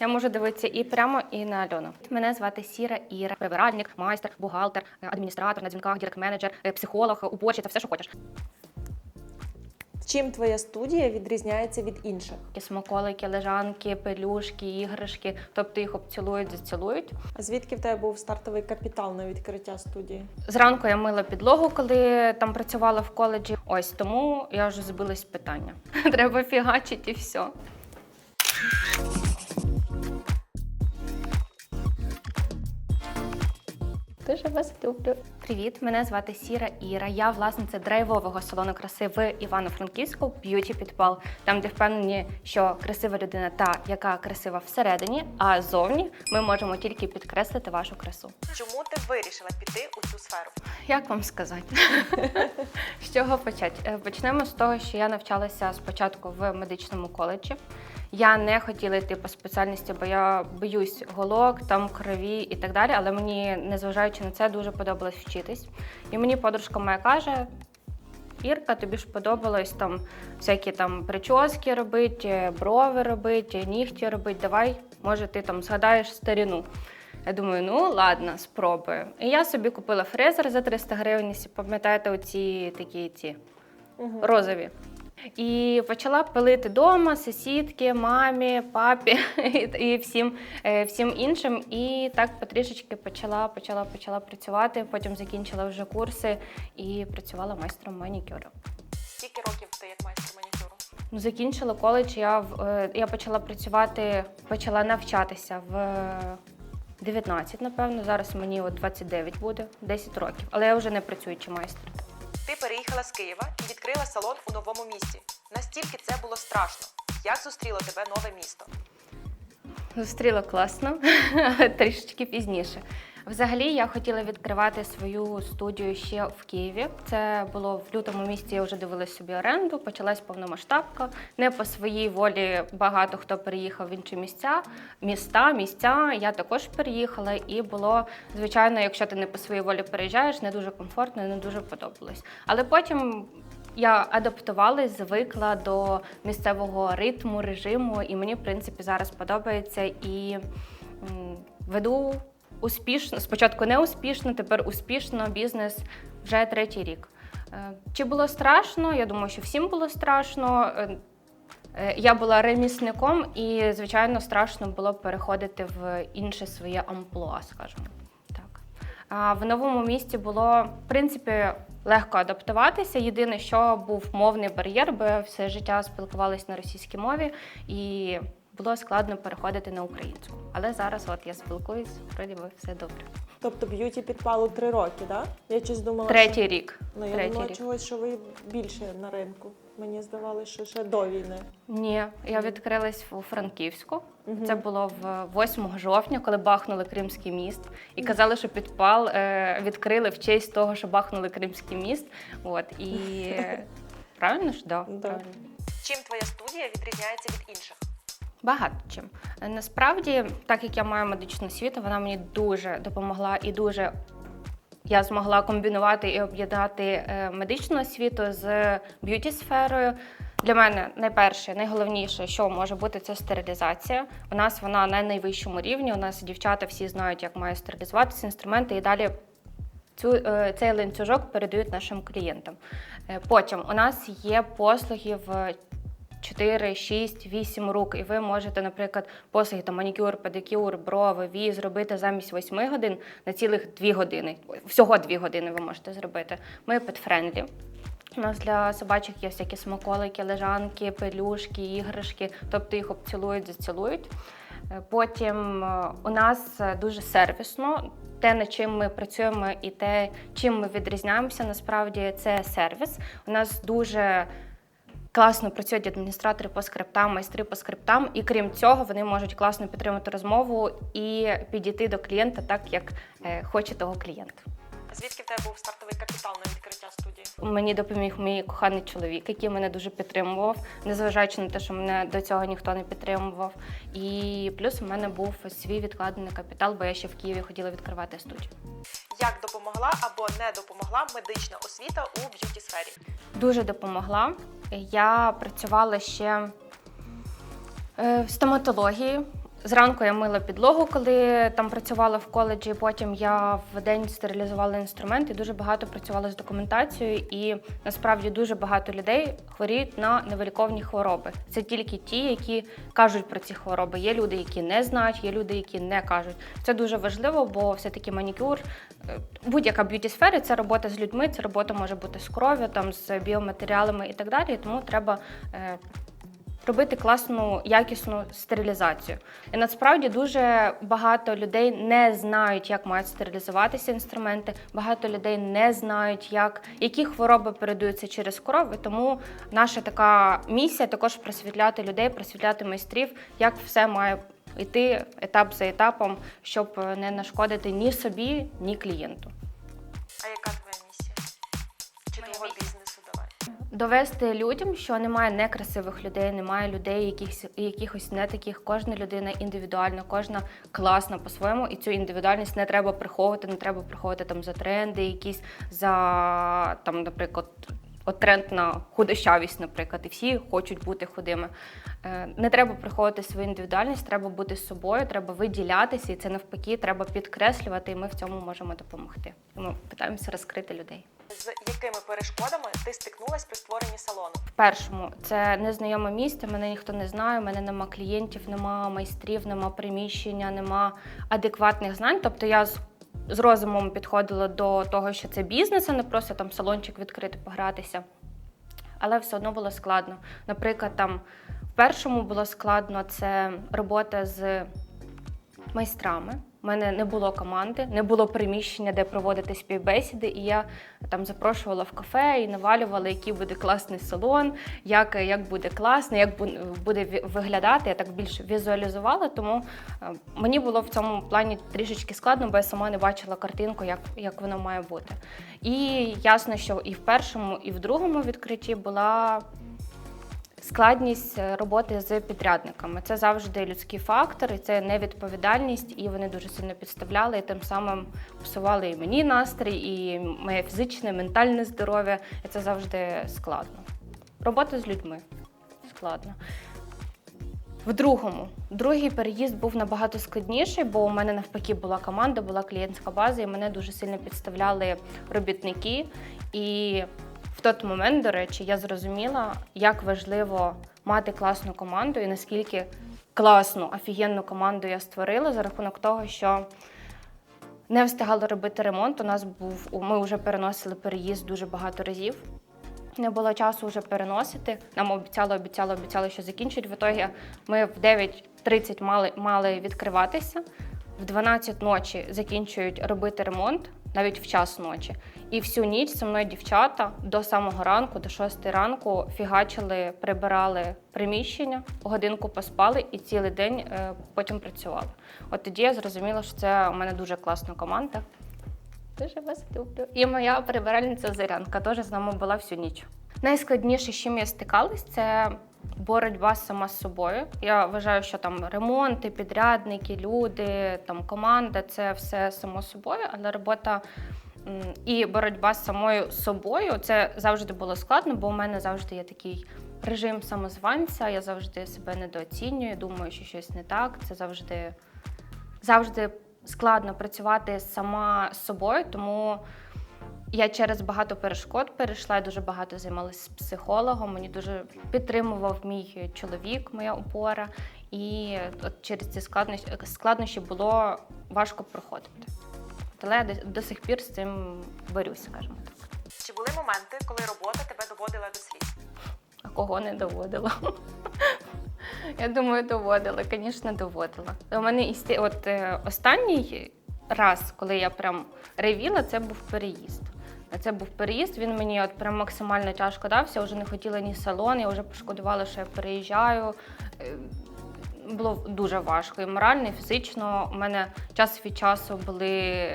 Я можу дивитися і прямо, і на Альону. Мене звати Сіра Іра, прибиральник, майстер, бухгалтер, е, адміністратор на дзвінках, дірект-менеджер, е, психолог, уборщиця, все, що хочеш. Чим твоя студія відрізняється від інших? Смаколики, лежанки, пелюшки, іграшки, тобто їх обцілують, зацілують. А звідки в тебе був стартовий капітал на відкриття студії? Зранку я мила підлогу, коли там працювала в коледжі. Ось тому я вже збилась питання. Треба фігачити і все. Дуже вас люблю. Привіт, мене звати Сіра Іра. Я власниця драйвового салону краси в Івано-Франківську Б'юті Підпал, там, де впевнені, що красива людина та яка красива всередині, а зовні ми можемо тільки підкреслити вашу красу. Чому ти вирішила піти у цю сферу? Як вам сказати? з чого почати? Е, Почнемо з того, що я навчалася спочатку в медичному коледжі. Я не хотіла йти по спеціальності, бо я боюсь голок, там крові і так далі. Але мені, незважаючи на це, дуже подобалось вчитись. І мені подружка моя каже: Ірка, тобі ж подобалось там всякі там прически робити, брови робити, нігті робити. Давай, може, ти там згадаєш старіну. Я думаю, ну ладно, спробую. І я собі купила фрезер за 300 гривень, пам'ятаєте, оці такі ці Угу. розові. І почала пилити вдома сусідки, мамі, папі і- всім, е, всім іншим. І так потрішечки почала, почала, почала працювати. Потім закінчила вже курси і працювала майстром манікюру. Скільки років ти як майстер манікюру? Ну, закінчила коледж. Я е, я почала працювати, почала навчатися в 19, напевно. Зараз мені от 29 буде, 10 років. Але я вже не працюючий майстер. Ти переїхала з Києва і відкрила салон у новому місті. Настільки це було страшно. Як зустріло тебе нове місто? Зустріла класно, трішечки пізніше. Взагалі, я хотіла відкривати свою студію ще в Києві. Це було в лютому місяці. Я вже дивилась собі оренду. Почалась повномасштабка. Не по своїй волі багато хто переїхав в інші місця, міста, місця. Я також переїхала, і було звичайно, якщо ти не по своїй волі переїжджаєш, не дуже комфортно, не дуже подобалось. Але потім я адаптувалась, звикла до місцевого ритму, режиму, і мені, в принципі, зараз подобається і веду успішно. Спочатку не успішно, тепер успішно бізнес вже третій рік. Е, Чи було страшно? Я думаю, що всім було страшно. Е, е, Я була ремісником, і, звичайно, страшно було переходити в інше своє амплуа, скажімо так. В новому місті було, в принципі, легко адаптуватися. Єдине, що був мовний бар'єр, бо все життя спілкувалася на російській мові, і було складно переходити на українську. Але зараз от я спілкуюсь, вроді би все добре. Тобто б'юті підпалу три роки, так? Да? Я щось думала. Третій що... рік. Ну, я Третій думала рік. чогось, що ви більше на ринку. Мені здавалося, що ще до війни. Ні, я відкрилась у Франківську. Мгм. Це було в 8 жовтня, коли бахнули Кримський міст, і казали, що підпал е, відкрили в честь того, що бахнули Кримський міст. От і правильно ж да, Да. правильно. Чим твоя студія відрізняється від інших? Багато чим. Е, Насправді, так як я маю медичну освіту, вона мені дуже допомогла і дуже я змогла комбінувати і об'єднати е, медичну освіту з б'юті сферою. Для мене найперше, найголовніше, що може бути, це стерилізація. У нас вона на найвищому рівні. У нас дівчата всі знають, як має стерилізуватися інструменти, і далі цю, е, цей ланцюжок передають нашим клієнтам. Потім у нас є послуги в 4, 6, 8 рук, і ви можете, наприклад, послуги там манікюр, педикюр, брови, вій зробити замість 8 годин на цілих 2 години. Всього 2 години ви можете зробити. Ми петфрендлі. У нас для собачих є всякі смаколики, лежанки, пелюшки, іграшки, тобто їх обцілують, зацілують. Е, Потім е, у нас е, дуже сервісно. Те, над чим ми працюємо, і те, чим ми відрізняємося, насправді це сервіс. У нас дуже класно працюють адміністратори по скриптам, майстри по скриптам, і крім цього, вони можуть класно підтримати розмову і підійти до клієнта так, як е, хоче того клієнт. Звідки в тебе був стартовий капітал на відкриття студії? Мені допоміг мій коханий чоловік, який мене дуже підтримував, незважаючи на те, що мене до цього ніхто не підтримував. І плюс у мене був свій відкладений капітал, бо я ще в Києві хотіла відкривати студію. Як допомогла або не допомогла медична освіта у б'юті сфері? Дуже допомогла. Я працювала ще е, в стоматології. Зранку я мила підлогу, коли там працювала в коледжі. Потім я в день стерилізувала інструменти. Дуже багато працювала з документацією, і насправді дуже багато людей хворіють на невиліковні хвороби. Це тільки ті, які кажуть про ці хвороби. Є люди, які не знають, є люди, які не кажуть. Це дуже важливо, бо все-таки манікюр, е, будь-яка б'юті сфера це робота з людьми, це робота може бути з кров'ю, там з біоматеріалами і так далі. Тому треба. Робити класну якісну стерилізацію. І насправді дуже багато людей не знають, як мають стерилізуватися інструменти. Багато людей не знають, як які хвороби передаються через кров. І тому наша така місія також просвітляти людей, просвітляти майстрів, як все має йти етап за етапом, щоб не нашкодити ні собі, ні клієнту. А яка Довести людям, що немає некрасивих людей, немає людей, якихось, якихось не таких. Кожна людина індивідуальна, кожна класна по-своєму, і цю індивідуальність не треба приховувати, не треба приховувати там за тренди, якісь за там, наприклад. От тренд на худощавість, наприклад, і всі хочуть бути худими. Е, Не треба приховувати свою індивідуальність, треба бути з собою, треба виділятися, і це навпаки треба підкреслювати, і ми в цьому можемо допомогти. Ми намагаємося розкрити людей. З якими перешкодами ти стикнулась при створенні салону? Першому це незнайоме місце, мене ніхто не знає, у мене нема клієнтів, нема майстрів, нема приміщення, нема адекватних знань. Тобто я з, з розумом підходила до того, що це бізнес, а не просто там салончик відкрити, погратися. Але все одно було складно. Наприклад, там в першому було складно це робота з майстрами. У мене не було команди, не було приміщення, де проводити співбесіди. І я там запрошувала в кафе і навалювала, який буде класний салон, як, як буде класно, як буде виглядати. Я так більше візуалізувала, тому е, мені було в цьому плані трішечки складно, бо я сама не бачила картинку, як, як воно має бути. І ясно, що і в першому, і в другому відкритті була складність е, роботи з підрядниками. Це завжди людський фактор, і це невідповідальність, і вони дуже сильно підставляли, і тим самим псували і мені настрій, і моє фізичне, ментальне здоров'я. І це завжди складно. Робота з людьми складно. В другому, другий переїзд був набагато складніший, бо у мене навпаки була команда, була клієнтська база, і мене дуже сильно підставляли робітники. І той момент, до речі, я зрозуміла, як важливо мати класну команду і наскільки класну, офігенну команду я створила за рахунок того, що не встигала робити ремонт. У нас був ми вже переносили переїзд дуже багато разів. Не було часу вже переносити. Нам обіцяли, обіцяли, обіцяли, що закінчать. В ітогі ми в 9.30 мали, мали відкриватися. В 12 ночі закінчують робити ремонт, навіть в час ночі. І всю ніч зі мною дівчата до самого ранку, до 6 ранку, фігачили, прибирали приміщення, годинку поспали і цілий день е, потім працювали. От тоді я зрозуміла, що це у мене дуже класна команда. Дуже вас люблю. І моя прибиральниця Зарянка теж з нами була всю ніч. Найскладніше, з чим я стикалась, це боротьба сама з собою. Я вважаю, що там ремонти, підрядники, люди, там команда це все само собою, але робота і боротьба з самою собою це завжди було складно, бо у мене завжди є такий режим самозванця. Я завжди себе недооцінюю, думаю, що щось не так. Це завжди завжди складно працювати сама з собою, тому я через багато перешкод перейшла, я дуже багато займалася з психологом. Мені дуже підтримував мій чоловік, моя опора. І от через ці складнощі, складнощі було важко проходити. Але я до, до сих пір з цим борюся, скажімо так. Чи були моменти, коли робота тебе доводила до сліз? А кого не доводила? Я думаю, доводила, звісно, доводила. У мене істі... от е, останній раз, коли я прям ревіла, це був переїзд. Це був переїзд, він мені от прям максимально тяжко дався. Я вже не хотіла ні салон, я вже пошкодувала, що я переїжджаю. Е, Було дуже важко і морально, і фізично. У мене час від часу були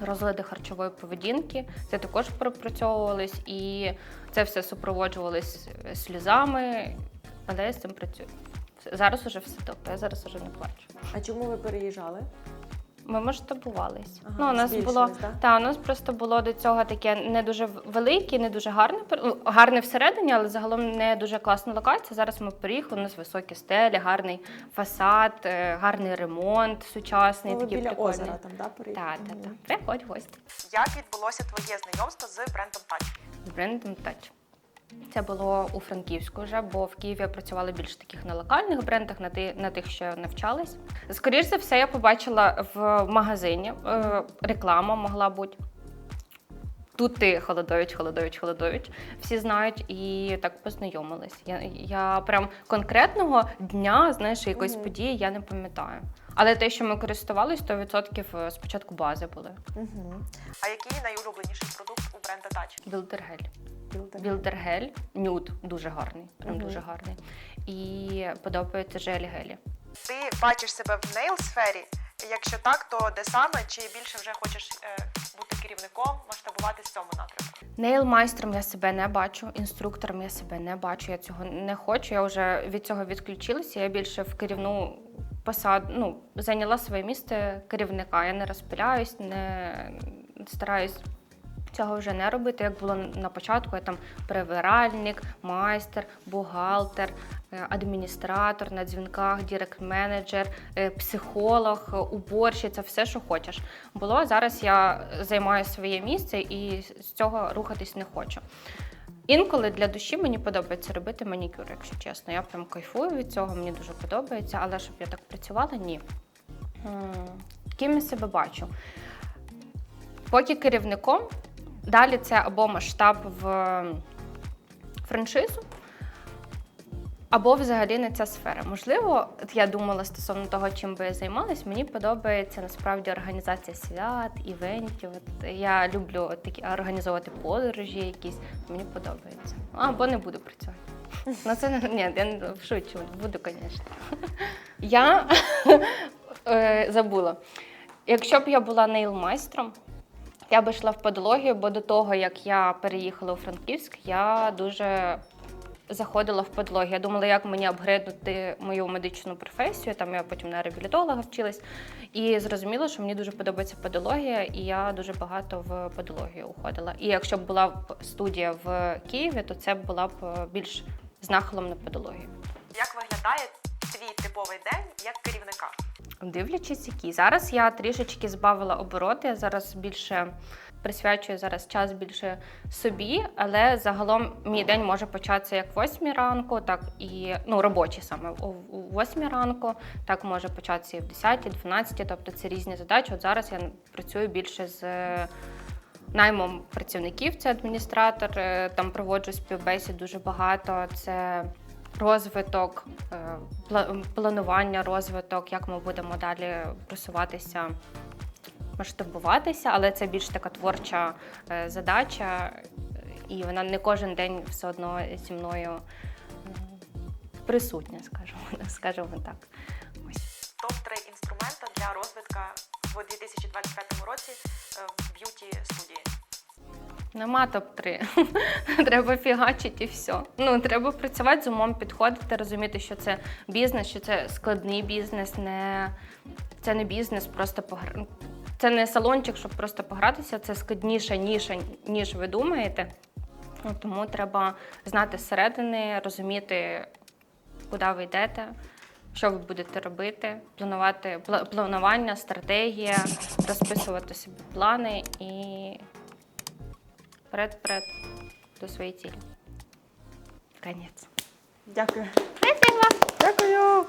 розлади харчової поведінки. Це також пропрацьовувалось, і це все супроводжувалось сльозами, але я з цим працюю. Зараз уже все добре, я зараз уже не плачу. А чому ви переїжджали? Ми масштабувались. Ага, ну, у нас було да? та у нас просто було до цього таке не дуже велике, не дуже гарне ну, гарне всередині, але загалом не дуже класна локація. Зараз ми приїхали, у нас високі стелі, гарний фасад, е, гарний ремонт сучасний. Ну, такий біля прикольний. озера там, да, приїхали? Так, так, так. Приходь в гості Як відбулося твоє знайомство з брендом Touch? з брендом Touch. Це було у Франківську вже, бо в Києві я працювала більш таких на локальних брендах, на, ти, на тих, що навчалась. Скоріше за все, я побачила в магазині е, реклама могла бути. Тут ти Холодович, Холодович, Холодович. Всі знають і так познайомились. Я, я прям конкретного дня, знаєш, якоїсь Мгм. події я не пам'ятаю. Але те, що ми користувались, 100% спочатку бази були. Мгм. А який найулюбленіший продукт у бренда Touch? Білдергель. Білдер. Білдергель, нюд дуже гарний, прям Мгм. дуже гарний. І подобається желі-гелі. Ти бачиш себе в нейл сфері? Якщо так, то де саме? Чи більше вже хочеш е, бути керівником, масштабувати в цьому напрямку? Нейл-майстром я себе не бачу, інструктором я себе не бачу. Я цього не хочу. Я вже від цього відключилася. Я більше в керівну посаду ну, зайняла своє місце керівника. Я не розпиляюсь, не стараюсь. Цього вже не робити, як було на початку. Я там прибиральник, майстер, бухгалтер, е, адміністратор на дзвінках, дірект-менеджер, е, психолог, е, уборщиця, все, що хочеш. Було зараз я займаю своє місце і з цього рухатись не хочу. Інколи для душі мені подобається робити манікюр, якщо чесно. Я прям кайфую від цього, мені дуже подобається, але щоб я так працювала, ні. Ким я себе бачу? Поки керівником, далі це або масштаб в франшизу, або взагалі не ця сфера. Можливо, я думала стосовно того, чим би я займалась, мені подобається насправді організація свят, івентів. От я люблю такі організовувати подорожі якісь. Мені подобається. Або не буду працювати. Ну це ні, я не шучу, буду, звісно. Я е, забула. Якщо б я була нейл-майстром, я би йшла в подологію, бо до того, як я переїхала у Франківськ, я дуже заходила в подологію. Я думала, як мені апгрейднути мою медичну професію. Там я потім на реабілітолога вчилась. І зрозуміла, що мені дуже подобається подологія, і я дуже багато в подологію уходила. І якщо б була б студія в Києві, то це була б е, більш з нахилом на подологію. Як виглядає твій типовий день як? Дивлячись, які. Зараз я трішечки збавила обороти. Я зараз більше присвячую зараз час більше собі, але загалом мій день може початися як в 8 ранку, так і ну робочий саме о о 8 ранку, так може початися і в 10, 12, тобто це різні задачі. От зараз я працюю більше з наймом працівників, це адміністратор. е, Там проводжу співбесід дуже багато. Це розвиток, е, планування, розвиток, як ми будемо далі просуватися, масштабуватися, але це більш така творча е, задача, і вона не кожен день все одно зі мною присутня, скажімо, скажімо так. Топ-3 інструмента для розвитка в 2025 році е, в б'юті студії. Нема топ-3. треба фігачити і все. Ну, треба працювати з умом, підходити, розуміти, що це бізнес, що це складний бізнес, не... це не бізнес, просто погр... Це не салончик, щоб просто погратися, це складніша ніша, ніж ви думаєте. Ну, Тому треба знати зсередини, розуміти, куди ви йдете, що ви будете робити, планувати планування, стратегія, розписувати собі плани і вперед-вперед до своєї цілі. Конець. Дякую. Дякую.